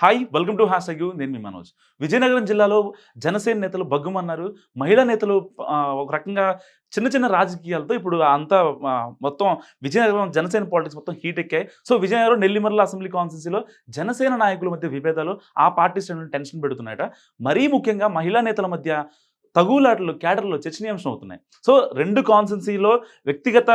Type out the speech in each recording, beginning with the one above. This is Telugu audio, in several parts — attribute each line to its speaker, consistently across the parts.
Speaker 1: Hi welcome to hash you నేను మీ మనోజ్. విజయనగరం జిల్లాలో జనసేన నేతలు బగ్గుమన్నారు మహిళా నేతలు ఒక రకంగా చిన్న చిన్న రాజకీయాలతో ఇప్పుడు అంతా మొత్తం విజయనగరం జనసేన పాలిటిక్స్ మొత్తం హీట్ ఎక్కాయి. సో విజయనగరం నెల్లిమర్ల అసెంబ్లీ కాన్స్టిట్యూన్సీలో జనసేన నాయకుల మధ్య విభేదాలు ఆ పార్టీ శ్రేణులు టెన్షన్ పెడుతున్నాయట. మరీ ముఖ్యంగా మహిళా నేతల మధ్య తగులాటలు క్యాడర్లో చర్చనీయాంశం అవుతున్నాయి. సో రెండు కాన్స్టిట్యున్సీలో వ్యక్తిగత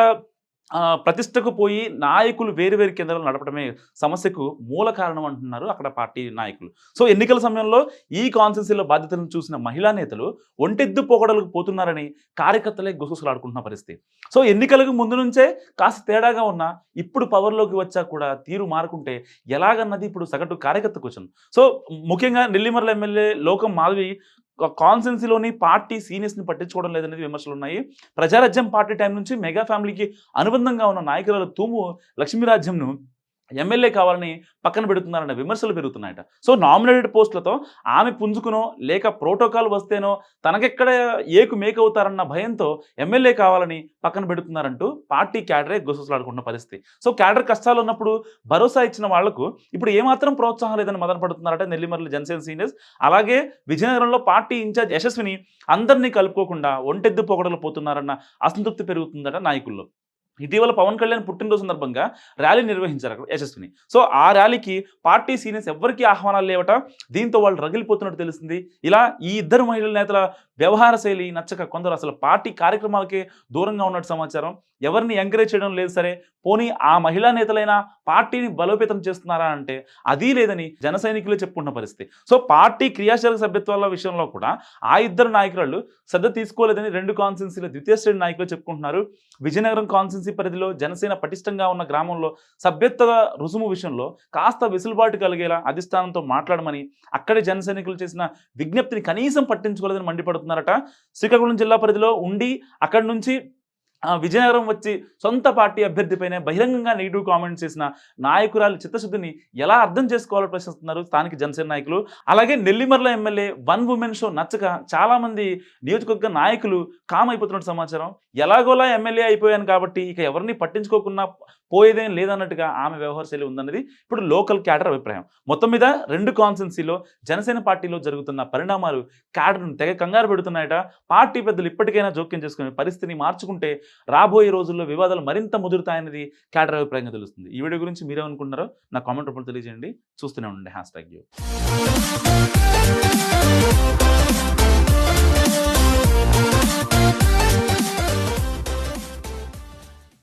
Speaker 1: ప్రతిష్టకు పోయి నాయకులు వేరు వేరు కేంద్రాలు నడపడమే సమస్యకు మూల కారణం అంటున్నారు అక్కడ పార్టీ నాయకులు. సో ఎన్నికల సమయంలో ఈ కాన్స్టిట్యూన్సీలో బాధ్యతలను చూసిన మహిళా నేతలు ఒంటెద్దు పోకడలకు పోతున్నారని కార్యకర్తలే గుసగుసలాడుకుంటున్న పరిస్థితి. సో ఎన్నికలకు ముందు నుంచే కాస్త తేడాగా ఉన్నా ఇప్పుడు పవర్లోకి వచ్చా కూడా తీరు మారుకుంటే ఎలాగన్నది ఇప్పుడు సగటు కార్యకర్తకు వచ్చింది సో ముఖ్యంగా నెల్లిమర్ల ఎమ్మెల్యే లోకం మాధవి కాన్స్టెన్సీలోని పార్టీ సీనియర్స్ని పట్టించుకోవడం లేదనేది విమర్శలు ఉన్నాయి ప్రజారాజ్యం పార్టీ టైం నుంచి మెగా ఫ్యామిలీకి అనుబంధంగా ఉన్న నాయకుల తూము లక్ష్మీరాజ్యంను ఎమ్మెల్యే కావాలని పక్కన పెడుతున్నారన్న విమర్శలు పెరుగుతున్నాయట. సో నామినేటెడ్ పోస్టులతో ఆమె పుంజుకునో లేక ప్రోటోకాల్ వస్తేనో తనకెక్కడ ఏకు మేక్ అవుతారన్న భయంతో ఎమ్మెల్యే కావాలని పక్కన పెడుతున్నారంటూ పార్టీ క్యాడరే గుసగుసలాడుకుంటున్న పరిస్థితి. సో క్యాడర్ కష్టాలు ఉన్నప్పుడు భరోసా ఇచ్చిన వాళ్ళకు ఇప్పుడు ఏమాత్రం ప్రోత్సాహం లేదని మదన పడుతున్నారట నెల్లిమర్ల జనసేన సీనియర్స్. అలాగే విజయనగరంలో పార్టీ ఇన్ఛార్జ్ యశస్విని అందరినీ కలుపుకోకుండా ఒంటెద్దు పొగడలు పోతున్నారన్న అసంతృప్తి పెరుగుతుందట నాయకుల్లో. ఇటీవల పవన్ కళ్యాణ్ పుట్టినరోజు సందర్భంగా ర్యాలీ నిర్వహించారు అక్కడ యశస్విని. సో ఆ ర్యాలీకి పార్టీ సీనియర్స్ ఎవరికి ఆహ్వానాలు లేవట. దీంతో వాళ్ళు రగిలిపోతున్నట్టు తెలిసింది ఇలా ఈ ఇద్దరు మహిళల నేతల వ్యవహార శైలి నచ్చక కొందరు అసలు పార్టీ కార్యక్రమాలకే దూరంగా ఉన్నట్టు సమాచారం. ఎవరిని ఎంకరేజ్ చేయడం లేదు సరే పోనీ ఆ మహిళా నేతలైనా పార్టీని బలోపేతం చేస్తున్నారా అంటే అది లేదని జన సైనికులే చెప్పుకుంటున్న పరిస్థితి. సో పార్టీ క్రియాశీలక సభ్యత్వాల విషయంలో కూడా ఆ ఇద్దరు నాయకురాళ్ళు శ్రద్ధ తీసుకోలేదని రెండు కాన్స్టిట్యున్సీల ద్వితీయ శ్రేణి నాయకులు చెప్పుకుంటున్నారు. విజయనగరం కాన్స్టిట్యున్సీ పరిధిలో జనసేన పటిష్టంగా ఉన్న గ్రామంలో సభ్యత్వ రుసుము విషయంలో కాస్త వెసులుబాటు కలిగేలా అధిష్టానంతో మాట్లాడమని అక్కడే జన సైనికులు చేసిన విజ్ఞప్తిని కనీసం పట్టించుకోలేదని మండిపడుతున్నారట శ్రీకాకుళం జిల్లా పరిధిలో ఉండి అక్కడి నుంచి విజయనగరం వచ్చి సొంత పార్టీ అభ్యర్థిపైనే బహిరంగంగా నెగిటివ్ కామెంట్స్ చేసిన నాయకురాలు చిత్తశుద్ధిని ఎలా అర్థం చేసుకోవాలో ప్రశ్నిస్తున్నారు స్థానిక జనసేన నాయకులు. అలాగే Nellimarla MLA one woman show నచ్చక చాలామంది నియోజకవర్గ నాయకులు కామ్ అయిపోతున్నట్టు సమాచారం. ఎలాగోలా ఎమ్మెల్యే అయిపోయాను కాబట్టి ఇక ఎవరిని పట్టించుకోకుండా పోయేదేం లేదన్నట్టుగా ఆమె వ్యవహార శైలి ఉందన్నది ఇప్పుడు లోకల్ క్యాడర్ అభిప్రాయం. మొత్తం మీద రెండు కాన్స్టెన్సీలో జనసేన పార్టీలో జరుగుతున్న పరిణామాలు క్యాడర్ను తెగ కంగారు పెడుతున్నాయట. పార్టీ పెద్దలు ఇప్పటికైనా జోక్యం చేసుకునే పరిస్థితిని మార్చుకుంటే రాబోయే రోజుల్లో వివాదాలు మరింత ముదురుతాయనేది క్యాడర్ అభిప్రాయంగా తెలుస్తుంది. ఈ వీడియో గురించి మీరేమనుకుంటున్నారో నా కామెంట్ రూపంలో తెలియజేయండి. చూస్తూనే ఉండండి. Hash tag you.